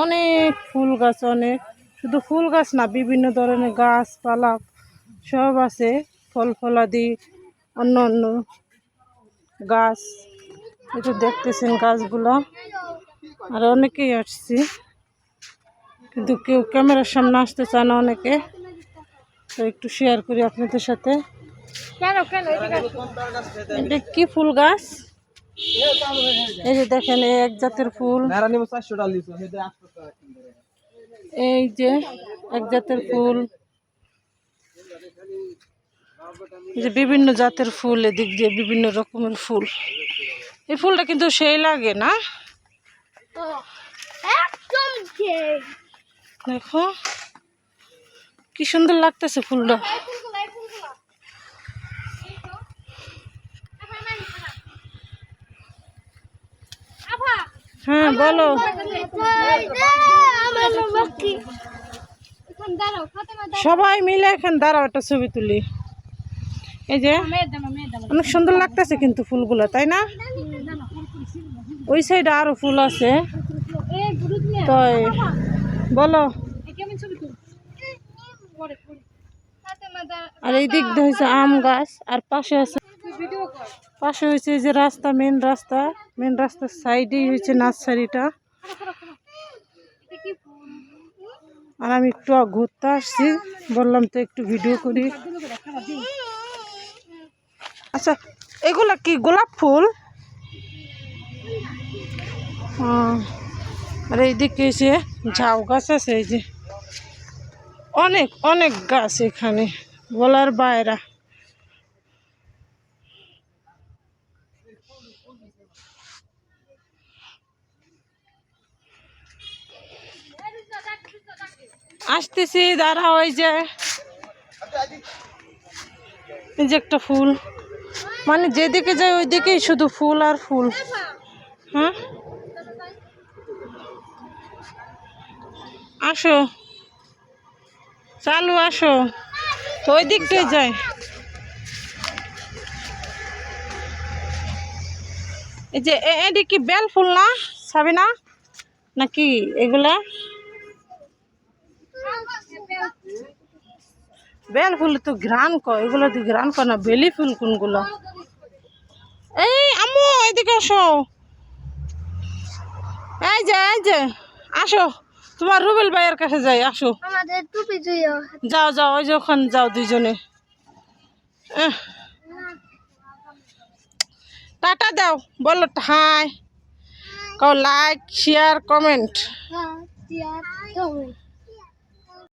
অনেক ফুল গাছ অনেক। শুধু ফুল গাছ না বিভিন্ন ধরনের গাছপালা সব আছে ফল ফলাদি অন্য অন্য গাছ। একটু দেখতেছেন গাছগুলো। আর অনেকেই আসছি। কিন্তু কেউ ক্যামেরার সামনে আসতে চায় না অনেকে। তো একটু শেয়ার করি আপনাদের সাথে। কেন কেন? এটা কি ফুল গাছ? এই যে দেখেন এই এক জাতের ফুল। এই যে এক জাতের ফুল। যে বিভিন্ন জাতের ফুল এদিক দিয়ে বিভিন্ন রকমের ফুল। এই ফুলটা কিন্তু সেই লাগে না? দেখো কি সুন্দর লাগতেছে ফুলটা। হ্যাঁ বলো। সবাই মিলে এখানে দাঁড়াও একটা ছবি তুলি। এই যে অনেক সুন্দর লাগতেছে কিন্তু ফুলগুলো তাই না? ওই সাইডে আরও ফুল আছে। বলো। আর এই দিক দিয়ে হয়েছে আম গাছ আর পাশে আছে পাশে হয়েছে এই যে রাস্তা মেন রাস্তা। মেন রাস্তার সাইডেই হয়েছে নার্সারিটা। আর আমি একটু ঘুরতে আসছি। বললাম তো একটু ভিডিও করি। আচ্ছা এগুলা কি গোলাপ ফুল? আর এইদিকে এসে ঝাউ গাছ আছে, এই যে। অনেক অনেক গাছ এখানে, বলার বাইরা। আসতেছি, দাঁড়া ওই যে। যে একটা ফুল। মানে যেদিকে যায় ওই দিকেই শুধু ফুল আর ফুল। হ্যাঁ আসো। চালু আসো। তো ওই দিকটাই যায় এই যে এ- এটি কি বেল ফুল না? সাবিনা নাকি এগুলা? বেল ফুল তো ঘ্রাণ কয় এগুলো তো ঘ্রাণ কয় না বেলি ফুল কোনগুলো? এই আম্মু এদিকে আসো। এই যে এই যে আসো। তোমার রুবেল ভাইয়ের কাছে যাই আসো। আমাদের টুপি জুইও যাও যাও ওই যে ওখানে যাও দুইজনে। টাটা দাও বলো হাই কও লাইক শেয়ার কমেন্ট হ্যাঁ টিয়া